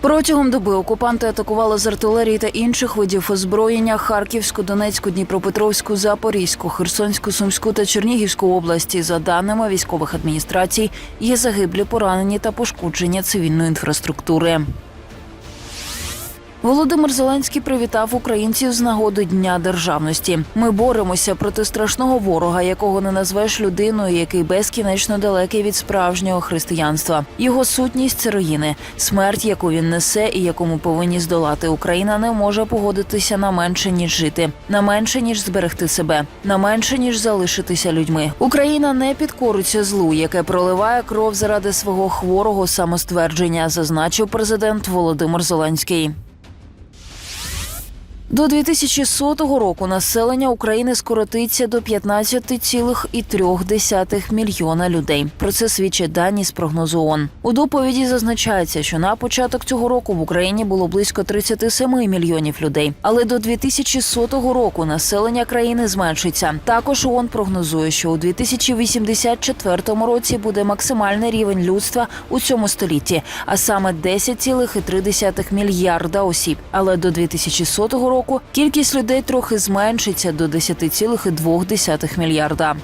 Протягом доби окупанти атакували з артилерії та інших видів озброєння Харківську, Донецьку, Дніпропетровську, Запорізьку, Херсонську, Сумську та Чернігівську області. За даними військових адміністрацій, є загиблі, поранені та пошкодження цивільної інфраструктури. Володимир Зеленський привітав українців з нагоди Дня державності. Ми боремося проти страшного ворога, якого не назвеш людиною, який безкінечно далекий від справжнього християнства. Його сутність це руїни, смерть, яку він несе, і яку ми повинні здолати. Україна не може погодитися на менше ніж жити, на менше ніж зберегти себе, на менше ніж залишитися людьми. Україна не підкориться злу, яке проливає кров заради свого хворого самоствердження, зазначив президент Володимир Зеленський. До 2100 року населення України скоротиться до 15,3 мільйона людей. Про це свідчать дані з прогнозу ООН. У доповіді зазначається, що на початок цього року в Україні було близько 37 мільйонів людей. Але до 2100 року населення країни зменшиться. Також ООН прогнозує, що у 2084 році буде максимальний рівень людства у цьому столітті, а саме 10,3 мільярда осіб. Але до 2100 року кількість людей трохи зменшиться до 10,2 мільярда.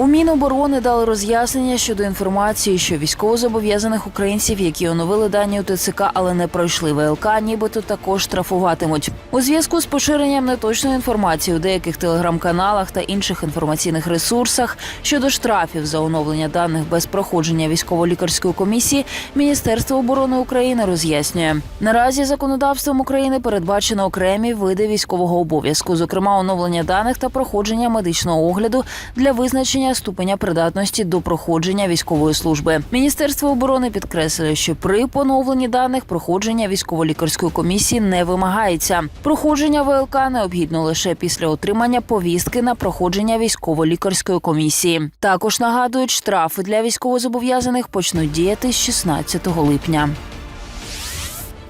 У Міноборони дали роз'яснення щодо інформації, що військовозобов'язаних українців, які оновили дані у ТЦК, але не пройшли ВЛК, нібито також штрафуватимуть. У зв'язку з поширенням неточної інформації у деяких телеграм-каналах та інших інформаційних ресурсах щодо штрафів за оновлення даних без проходження військово-лікарської комісії, Міністерство оборони України роз'яснює наразі законодавством України передбачено окремі види військового обов'язку, зокрема оновлення даних та проходження медичного огляду для визначення ступеня придатності до проходження військової служби. Міністерство оборони підкреслює, що при поновленні даних проходження військово-лікарської комісії не вимагається. Проходження ВЛК необхідно лише після отримання повістки на проходження військово-лікарської комісії. Також нагадують, штрафи для військовозобов'язаних почнуть діяти з 16 липня.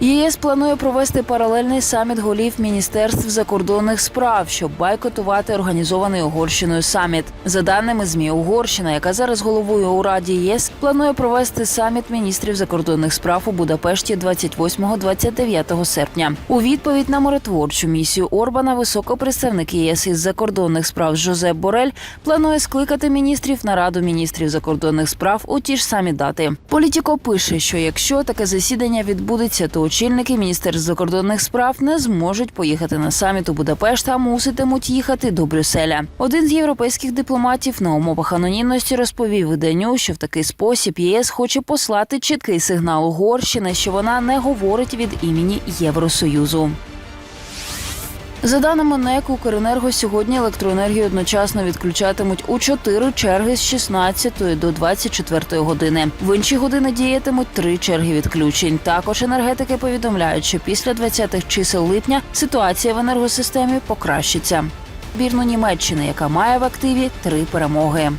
ЄС планує провести паралельний саміт голів міністерств закордонних справ, щоб бойкотувати організований Угорщиною саміт. За даними змі, Угорщина, яка зараз головує у Раді ЄС, планує провести саміт міністрів закордонних справ у Будапешті 28-29 серпня. У відповідь на миротворчу місію Орбана, високопредставник ЄС із закордонних справ Жозеп Борель планує скликати міністрів на раду міністрів закордонних справ у ті ж самі дати. Політіко пише, що якщо таке засідання відбудеться, то очільники міністерств закордонних справ не зможуть поїхати на саміт у Будапешт, а муситимуть їхати до Брюсселя. Один з європейських дипломатів на умовах анонімності розповів виданню, що в такий спосіб ЄС хоче послати чіткий сигнал Угорщини, що вона не говорить від імені Євросоюзу. За даними НЕК, Укренерго сьогодні електроенергію одночасно відключатимуть у чотири черги з 16 до 24 години. В інші години діятимуть три черги відключень. Також енергетики повідомляють, що після 20-х чисел липня ситуація в енергосистемі покращиться. Бірну Німеччини, яка має в активі три перемоги.